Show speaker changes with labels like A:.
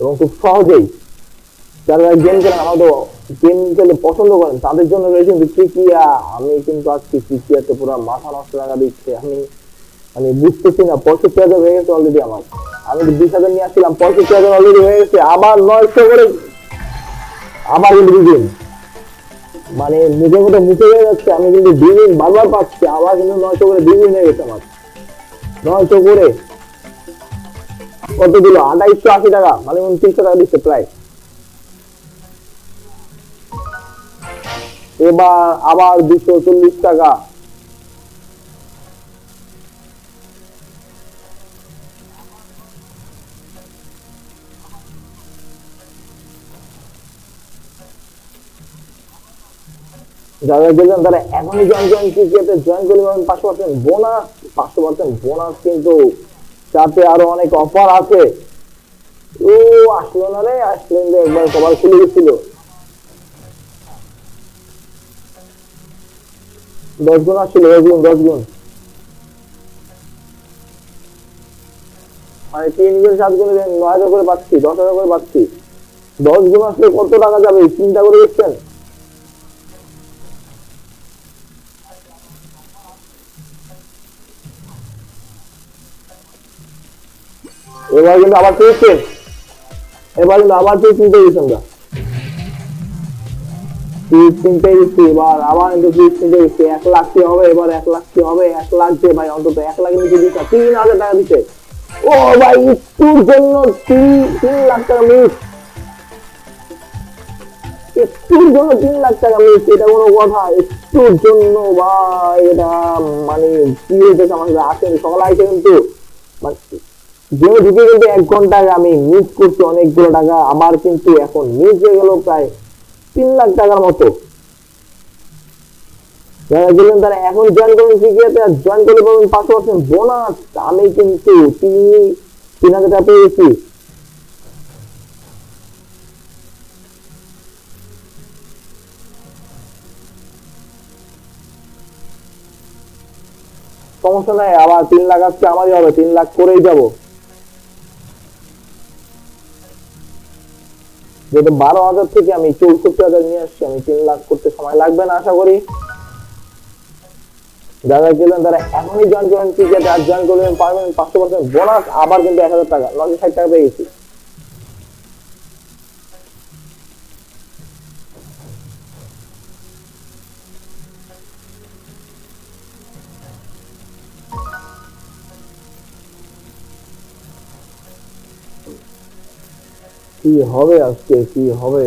A: এবং খুব সহজেই যারা গেম খেলেন আমাদের গেম খেলে পছন্দ করেন, তাদের জন্য রয়েছে কিন্তু ক্রিকিয়া আমি কিন্তু আজকে ক্রিকিয়াতে পুরো মাথা নষ্ট টাকা দিচ্ছে। আমি আমি বুঝতেছি না, পঁয়ষট্টি হাজার হয়ে গেছে অলরেডি আমার। আমি বিশ হাজার নিয়ে আসছিলাম, পঁয়ষট্টি হাজার অলরেডি হয়ে গেছে। আবার নয়শো করে আবার কিন্তু দিন। মানে মুখে মুখে মুখে হয়ে যাচ্ছে। আমি কিন্তু ডিমিন বারবার পাচ্ছি, আবার কিন্তু নয়শো করে ডিমিন হয়ে গেছে আমার। নয়শো করে কত দিল? আঠাইশশো আশি টাকা। মানে উনত্রিশশো টাকা দিচ্ছে প্রায়। এবার আবার দুশো চল্লিশ টাকা। যারা গেলেন তারা এখনই জয়েন করেন। ক্রিকেটে জয়েন করলে পাঁচশো পার্সেন্ট বোনাস পাঁচশো পার্সেন্ট বোনাস কিন্তু সাথে আরও অনেক অফার আছে। ও, আসলো না রে, আসলেন রে একবার সবার খুলে গেছিল। দশ গুণ আসছিল, দশ গুণ দশ গুণ। মানে তিন গুণ সাত গুণ, নয় হাজার করে পাচ্ছি, দশ হাজার করে পাচ্ছি। দশ গুণ আসলে কত টাকা যাবে, চিন্তা করে দেখছেন? এবার কিন্তু আবার পেয়েছে এবার কিন্তু আবার তুই চিনতে গেছি আমরা। একটুর জন্য তিন লাখ টাকা মিস এটা কোনো কথা। একটুর জন্য ভাই, এটা মানে কি হয়েছে আমার আসেনি। সকালে আসে কিন্তু মানে গেমে ঢুকে এক ঘণ্টা আগে আমি মিস করছি অনেকগুলো টাকা আবার কিন্তু এখন মিস হয়ে গেল প্রায় তিন লাখ টাকার মতো। যারা গেলেন তারা এখন জয়েন করবেন ক্রিকেটে আর জয়েন করলে পাবেন পাঁচশো পার্সেন্ট বোনাস আমি কিন্তু তিন তিন হাজার টাকা পেয়েছি। সমস্যা নাই, আবার তিন লাখ আসছে, আমারই হবে, তিন লাখ করেই যাব। যেহেতু বারো হাজার থেকে আমি চৌষট্টি হাজার নিয়ে আসছি, আমি তিন লাখ করতে সময় লাগবে না, আশা করি। যারা গেলেন, তারা এখনই জয়েন করেন ক্রিকেট আর জয়েন করবেন পারবেন পাঁচশো পার্সেন্ট বোনাস আবার কিন্তু এক হাজার টাকা নশো ষাট টাকা পেয়ে গেছি। কি হবে আজকে কি হবে?